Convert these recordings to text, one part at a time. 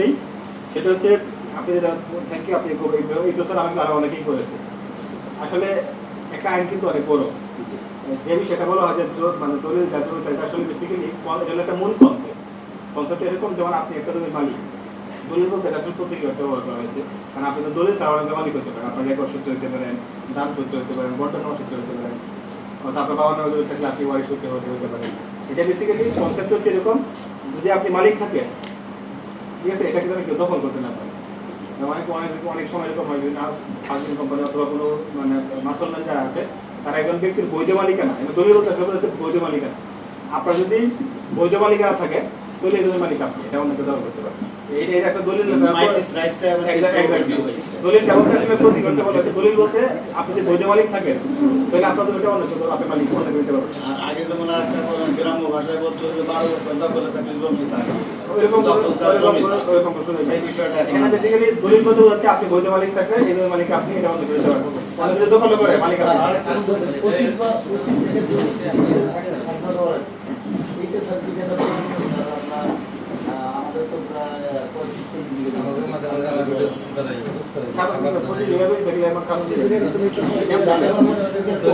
নেই, সেটা হচ্ছে আপনি ইউ আপনি এই বছর আমাকে আরও অনেকেই করেছে। আসলে একটা আইন কিন্তু অনেক বড়। যে বিষয়টা বলা হয় যে মানে দলিল যার জন্য এটা আসলে বেসিক্যালি এটা একটা মূল কনসেপ্ট কনসেপ্ট এরকম যেমন আপনি একটা জমির মালিক দলিল বলতে এটা আসলে প্রতীকী অর্থ ব্যবহার করা হয়েছে। কারণ আপনি তো দলিল ছাড়া অনেক মালিক হতে পারেন। আপনার রেকর্ড সূত্র হতে পারেন দান সূত্র হতে পারেন, বন্টন সূত্র হতে পারেন তারপর বাবা নামে থাকলে আপনি ওয়ারি সূত্র হতে হতে পারেন। এটা বেসিক্যালি কনসেপ্ট হচ্ছে এরকম, যদি আপনি মালিক থাকেন ঠিক আছে এটা কিন্তু কেউ দখল করতে না পারে। অনেক অনেক অনেক সময় এরকম হয় বিভিন্ন হাউজিং কোম্পানি অথবা কোনো মানে মাসলম্যান যারা আছে তারা একজন ব্যক্তির বৈধ মালিকানা আসলে বলতে বৈধ মালিকানা। আপনার যদি বৈধ মালিকানা থাকে তাহলে এই জমির মালিক আপনি এটা অন্য দখল করতে পারে এটা এটা একটা দলিল Exact- exactly. দলিলটা প্রতি করতে বলা হয়েছে দলিল বলতে আপনি যদি বৈধ মালিক থাকেন তাহলে আপনার জমিটা অন্য কেউ আপনি মালিক অন্য পারবেন আগে যেমন গ্রাম্য ভাষায় বলতো বারো বছর দখলে থাকলে জমি থাকে আপনি বৈধ মালিক থাকলে এই মালিক আপনি এটা পারবেন দখল করে মালিক বিভাগে দেখলে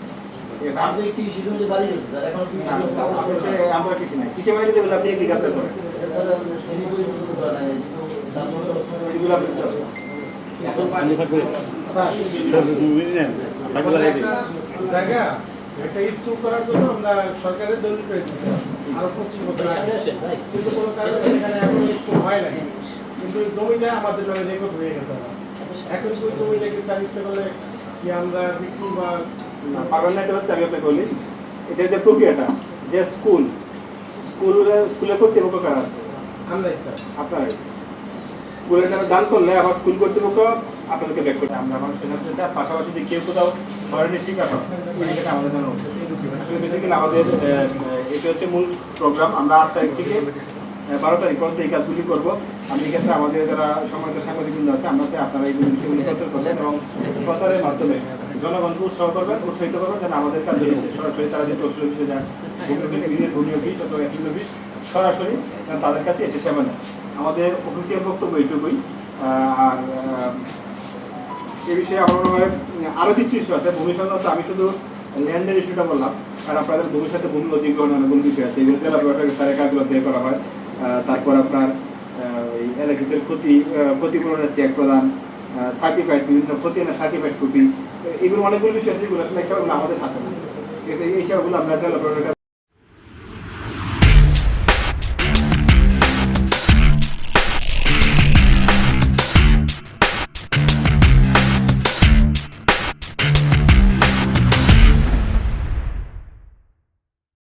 আমরা কৃষি নাই। কৃষি মানে যদি আপনি এগ্রিকালচার করেন। এগুলো আপনি জায়গা একটা স্কুল করার জন্য আমরা সরকারের দলিল পেয়ে দিচ্ছি আরও পঁচিশ বছর কিন্তু কোনো কারণে এখানে এখন স্কুল হয় নাই। কিন্তু জমিটা আমাদের নামে রেকর্ড হয়ে গেছে এখন ওই জমিটাকে স্যার ইচ্ছে করলে কি আমরা বিক্রি বা না পারবেন হচ্ছে আমি আপনাকে বলি। এটা যে প্রক্রিয়াটা যে স্কুল স্কুলে স্কুলের কর্তৃপক্ষ কারা আছে? আমরাই স্যার। আপনার স্কুলের নামে দান করলে আবার স্কুল কর্তৃপক্ষ আপনাদেরকে ব্যাক করতে আমরা মানুষের সাথে পাশাপাশি যদি কেউ কোথাও ধরনের শিকার হয় মানে সেটা আমাদের জন্য বেসিক্যালি আমাদের এটা হচ্ছে মূল প্রোগ্রাম আমরা আট তারিখ থেকে বারো তারিখ পর্যন্ত এই কাজগুলি করব। আমি এক্ষেত্রে আমাদের যারা সময়ত সাংবাদিকবৃন্দ আছে আমরা আপনারা এই বিষয়গুলি প্রচার করবেন এবং প্রচারের মাধ্যমে জনগণকে উৎসাহ করবেন উৎসাহিত করবেন যেন আমাদের এসে সরাসরি তারা যে তহসিল অফিসে যান ভূমি অফিস অথবা এসিল অফিস সরাসরি তাদের কাছে এসে সেবা নেয় আমাদের অফিসিয়াল বক্তব্য এইটুকুই। আর এ বিষয়ে আমার মনে হয় উম, আরও কিছু ইস্যু আছে। ভূমি সংক্রান্ত আমি শুধু ল্যান্ডের ইস্যুটা বললাম আর আপনাদের ভূমির সাথে ভূমি অধিগ্রহণ অনেকগুলো বিষয় আছে। এগুলো জেলা বিভাগের সারে কাজগুলো বের করা হয়। তারপর আপনার এলাকিসের ক্ষতি ক্ষতিপূরণের চেক প্রদান সার্টিফাইড বিভিন্ন না সার্টিফাইড কপি এগুলো অনেকগুলো বিষয় আছে যেগুলো আসলে এই সেবাগুলো আমাদের হাতে না। এই সেবাগুলো আমরা